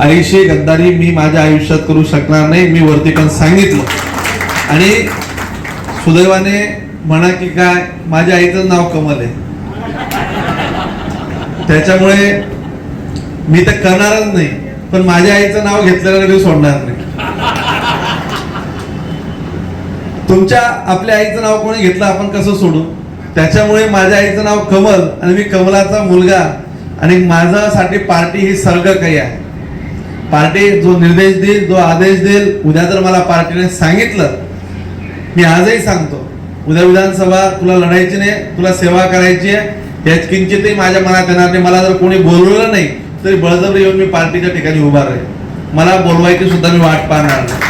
आईशी गद्दारी मी माझ्या आयुष्यात करू शकणार नाही मी वरती पण सांगितलं. आणि सुदैवाने म्हणा की काय माझ्या आईचं नाव कमल आहे. त्याच्यामुळे मी तर करणारच नाही पण माझ्या आईचं नाव घेतलेलं कधी सोडणार नाही. तुमच्या आपल्या आईचं नाव कोणी घेतलं आपण कसं सोडू? त्याच्यामुळे माझ्या आईचं नाव कमल आणि मी कमलाचा मुलगा आणि माझ्यासाठी पार्टी ही सर्ग काही आहे. पार्टी जो निर्देश देईल जो आदेश देईल उद्या जर मला पार्टीने सांगितलं मी आजही सांगतो उद्या विधानसभा तुला लढायची नाही तुला सेवा करायची आहे याच किंचितही माझ्या मनात येणार नाही मला जर कोणी बोलवलं नाही तरी बळजबरी येऊन मी पार्टीच्या ठिकाणी उभा राहील मला बोलवायची सुद्धा मी वाट पाहणार नाही.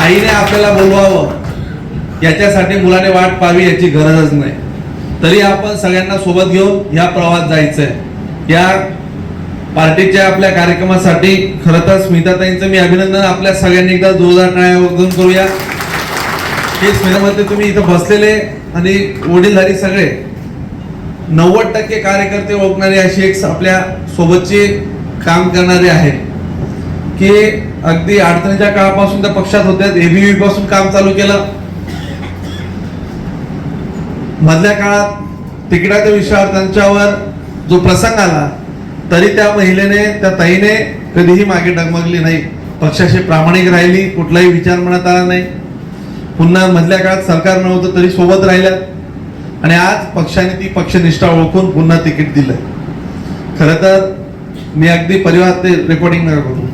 आईने आपल्याला बोलवावं याच्यासाठी मुलाने वाट पाहावी याची गरजच नाही. तरी आपण सगळ्यांना सोबत घेऊन या प्रवास जायचंय. या पार्टीच्या आपल्या कार्यक्रमासाठी खरं तर स्मिताताईंचं मी अभिनंदन आपल्या सगळ्यांनी एकदा जोरदार टाळ्या करूया. हे स्मितामध्ये तुम्ही इथं बसलेले आणि वडीलधारी सगळे नव्वद टक्के कार्यकर्ते ओळखणारे अशी एक आपल्या सोबतचे काम करणारे आहेत. की अगदी अडचणीच्या काळापासून त्या पक्षात होत्या एबीव्ही पासून काम चालू केलं. मधल्या काळात तिकिटाच्या विषयावर त्यांच्यावर जो प्रसंग आला तरी त्या महिलेने त्या ताईने कधीही मागे डगमगली नाही. पक्षाशी प्रामाणिक राहिली कुठलाही विचार म्हणत आला नाही. पुन्हा मधल्या काळात सरकार नव्हतं तरी सोबत राहिल्या. आणि आज पक्षाने ती पक्षनिष्ठा ओळखून पुन्हा तिकीट दिलं. खरं तर मी अगदी परिवार ते रेकॉर्डिंग नका करू